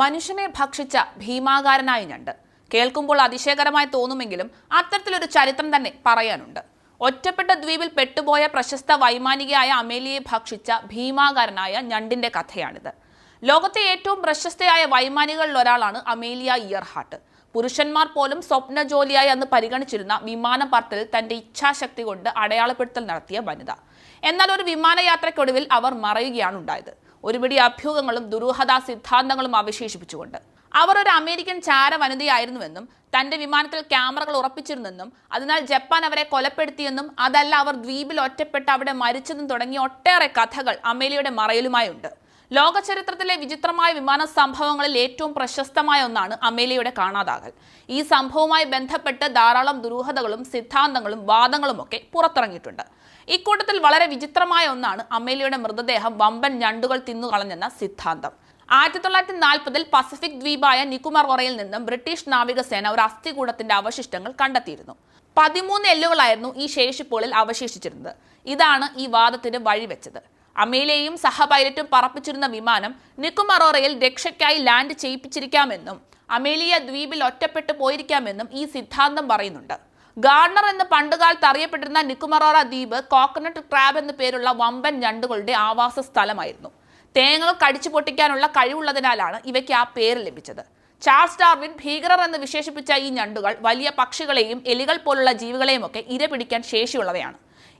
മനുഷ്യനെ ഭക്ഷിച്ച ഭീമാകാരനായ ഞണ്ട് കേൾക്കുമ്പോൾ അതിശയകരമായി തോന്നുമെങ്കിലും അത്തരത്തിലൊരു ചരിത്രം തന്നെ പറയാനുണ്ട്. ഒറ്റപ്പെട്ട ദ്വീപിൽ പെട്ടുപോയ പ്രശസ്ത വൈമാനികയായ അമേലിയെ ഭക്ഷിച്ച ഭീമാകാരനായ ഞണ്ടിന്റെ കഥയാണിത്. ലോകത്തെ ഏറ്റവും പ്രശസ്തയായ വൈമാനികളിൽ ഒരാളാണ് അമേലിയ ഇയർഹാർട്ട്. പുരുഷന്മാർ പോലും സ്വപ്ന ജോലിയായി അന്ന് പരിഗണിച്ചിരുന്ന വിമാന പറത്തലിൽ തന്റെ ഇച്ഛാശക്തി കൊണ്ട് അടയാളപ്പെടുത്തൽ നടത്തിയ വനിത. എന്നാൽ ഒരു വിമാനയാത്രയ്ക്കൊടുവിൽ അവർ മറയുകയാണ് ഉണ്ടായത്. ഒരുപിടി അഭ്യൂഹങ്ങളും ദുരൂഹതാ സിദ്ധാന്തങ്ങളും അവശേഷിപ്പിച്ചുകൊണ്ട്. അവർ ഒരു അമേരിക്കൻ ചാര വനിതയായിരുന്നുവെന്നും തന്റെ വിമാനത്തിൽ ക്യാമറകൾ ഉറപ്പിച്ചിരുന്നെന്നും അതിനാൽ ജപ്പാൻ അവരെ കൊലപ്പെടുത്തിയെന്നും അതല്ല അവർ ദ്വീപിൽ ഒറ്റപ്പെട്ട് അവിടെ മരിച്ചെന്നും തുടങ്ങിയ ഒട്ടേറെ കഥകൾ അമേലിയുടെ മറയിലുമായുണ്ട്. ലോക ചരിത്രത്തിലെ വിചിത്രമായ വിമാന സംഭവങ്ങളിൽ ഏറ്റവും പ്രശസ്തമായ ഒന്നാണ് അമേലിയുടെ കാണാതാകൽ. ഈ സംഭവവുമായി ബന്ധപ്പെട്ട് ധാരാളം ദുരൂഹതകളും സിദ്ധാന്തങ്ങളും വാദങ്ങളും ഒക്കെ പുറത്തിറങ്ങിയിട്ടുണ്ട്. ഇക്കൂട്ടത്തിൽ വളരെ വിചിത്രമായ ഒന്നാണ് അമേലിയുടെ മൃതദേഹം വമ്പൻ ഞണ്ടുകൾ തിന്നുകളഞ്ഞെന്ന സിദ്ധാന്തം. ആയിരത്തി തൊള്ളായിരത്തി നാൽപ്പതിൽ പസഫിക് ദ്വീപായ നിക്കുമറോറയിൽ നിന്നും ബ്രിട്ടീഷ് നാവികസേന ഒരു അസ്ഥികൂടത്തിന്റെ അവശിഷ്ടങ്ങൾ കണ്ടെത്തിയിരുന്നു. പതിമൂന്ന് എല്ലുകളായിരുന്നു ഈ ശേഷിപ്പുകളിൽ അവശേഷിച്ചിരുന്നത്. ഇതാണ് ഈ വാദത്തിന് വഴിവെച്ചത്. അമേലിയയും സഹപൈലറ്റും പറപ്പിച്ചിരുന്ന വിമാനം നിക്കുമറോറയിൽ രക്ഷയ്ക്കായി ലാൻഡ് ചെയ്യിപ്പിച്ചിരിക്കാമെന്നും അമേലിയ ദ്വീപിൽ ഒറ്റപ്പെട്ടു പോയിരിക്കാമെന്നും ഈ സിദ്ധാന്തം പറയുന്നുണ്ട്. ഗാർണർ എന്ന് പണ്ടുകാലത്ത് അറിയപ്പെട്ടിരുന്ന നിക്കുമറോറ ദ്വീപ് കോക്കനട്ട് ട്രാബ് എന്ന പേരുള്ള വമ്പൻ ഞണ്ടുകളുടെ ആവാസ സ്ഥലമായിരുന്നു. തേങ്ങകൾ കടിച്ചു പൊട്ടിക്കാനുള്ള കഴിവുള്ളതിനാലാണ് ഇവയ്ക്ക് ആ പേര് ലഭിച്ചത്. ചാൾസ് ഡാർവിൻ ഭീകരർ എന്ന് വിശേഷിപ്പിച്ച ഈ ഞണ്ടുകൾ വലിയ പക്ഷികളെയും എലികൾ പോലുള്ള ജീവികളെയും ഒക്കെ ഇരപിടിക്കാൻ ശേഷിയുള്ളവയാണ്.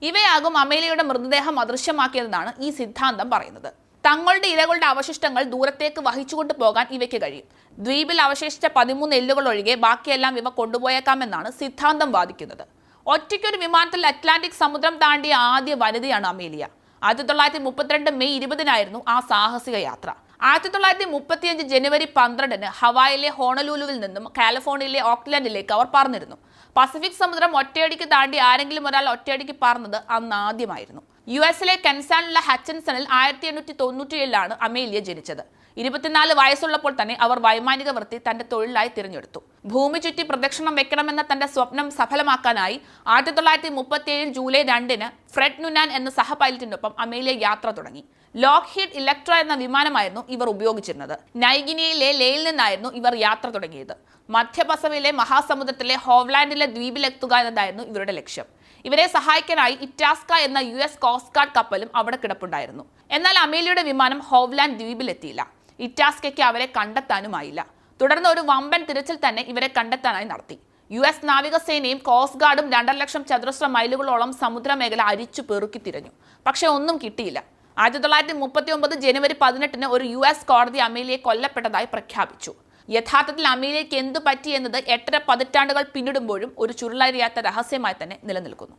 ഇവയാകും അമേലിയുടെ മൃതദേഹം അദൃശ്യമാക്കിയതെന്നാണ് ഈ സിദ്ധാന്തം പറയുന്നത്. തങ്ങളുടെ ഇരകളുടെ അവശിഷ്ടങ്ങൾ ദൂരത്തേക്ക് വഹിച്ചുകൊണ്ട് പോകാൻ ഇവയ്ക്ക് കഴിയും. ദ്വീപിൽ അവശേഷിച്ച പതിമൂന്ന് എല്ലുകൾ ഒഴികെ ബാക്കിയെല്ലാം ഇവ കൊണ്ടുപോയേക്കാമെന്നാണ് സിദ്ധാന്തം വാദിക്കുന്നത്. ഒറ്റയ്ക്കൊരു വിമാനത്തിൽ അറ്റ്ലാന്റിക് സമുദ്രം താണ്ടിയ ആദ്യ വനിതയാണ് അമേലിയ. ആയിരത്തി തൊള്ളായിരത്തി മുപ്പത്തിരണ്ട് മെയ് ഇരുപതിനായിരുന്നു ആ സാഹസിക യാത്ര. ആയിരത്തി തൊള്ളായിരത്തി മുപ്പത്തിയഞ്ച് ജനുവരി പന്ത്രണ്ടിന് ഹവായിലെ ഹോണലൂലുവിൽ നിന്നും കാലിഫോർണിയയിലെ ഓക്ലാൻഡിലേക്ക് അവർ പറന്നിരുന്നു. പസഫിക് സമുദ്രം ഒറ്റയടിക്ക് താണ്ടി ആരെങ്കിലും ഒരാൾ ഒറ്റയടിക്ക് പറഞ്ഞത് അന്ന് ആദ്യമായിരുന്നു. യു എസിലെ കെൻസാനിലുള്ള ഹച്ചൻസണിൽ ആയിരത്തി എണ്ണൂറ്റി തൊണ്ണൂറ്റിയേഴിലാണ് അമേലിയ ജനിച്ചത്. ഇരുപത്തിനാല് വയസ്സുള്ളപ്പോൾ തന്നെ അവർ വൈമാനിക വൃത്തി തന്റെ തൊഴിലായി തിരഞ്ഞെടുത്തു. ഭൂമി ചുറ്റി പ്രദക്ഷിണം വെക്കണമെന്ന തന്റെ സ്വപ്നം സഫലമാക്കാനായി ആയിരത്തി തൊള്ളായിരത്തി മുപ്പത്തിയേഴ് ജൂലൈ രണ്ടിന് ഫ്രെഡ് നുനാൻ എന്ന സഹപൈലറ്റിനൊപ്പം അമേലിയ യാത്ര തുടങ്ങി. ലോക്ക് ഹീഡ് ഇലക്ട്ര എന്ന വിമാനമായിരുന്നു ഇവർ ഉപയോഗിച്ചിരുന്നത്. നൈഗിനിയയിലെ ലേയിൽ നിന്നായിരുന്നു ഇവർ യാത്ര തുടങ്ങിയത്. മധ്യ പസഫിലെ മഹാസമുദ്രത്തിലെ ഹോവ്ലാൻഡിലെ ദ്വീപിലെത്തുക എന്നതായിരുന്നു ഇവരുടെ ലക്ഷ്യം. ഇവരെ സഹായിക്കാനായി ഇറ്റാസ്ക എന്ന യു എസ് കോസ്റ്റ് ഗാർഡ് കപ്പലും അവിടെ കിടപ്പുണ്ടായിരുന്നു. എന്നാൽ അമേലിയുടെ വിമാനം ഹോവ്ലാൻഡ് ദ്വീപിലെത്തിയില്ല. ഇറ്റാസ്കയ്ക്ക് അവരെ കണ്ടെത്താനുമായില്ല. തുടർന്ന് ഒരു വമ്പൻ തിരച്ചിൽ തന്നെ ഇവരെ കണ്ടെത്താനായി നടത്തി. യു എസ് നാവികസേനയും കോസ്റ്റ് ഗാർഡും രണ്ടര ലക്ഷം ചതുരശ്ര മൈലുകളോളം സമുദ്രമേഖല അരിച്ചു പെറുക്കി തിരഞ്ഞു. പക്ഷേ ഒന്നും കിട്ടിയില്ല. ആയിരത്തി തൊള്ളായിരത്തി മുപ്പത്തി ഒമ്പത് ജനുവരി പതിനെട്ടിന് ഒരു യു എസ് കോടതി അമേലിയെ കൊല്ലപ്പെട്ടതായി പ്രഖ്യാപിച്ചു. യഥാർത്ഥത്തിൽ അമീലയ്ക്ക് എന്തു പറ്റി എന്നത് എട്ടര പതിറ്റാണ്ടുകൾ പിന്നിടുമ്പോഴും ഒരു ചുരുളറിയാത്ത രഹസ്യമായി തന്നെ നിലനിൽക്കുന്നു.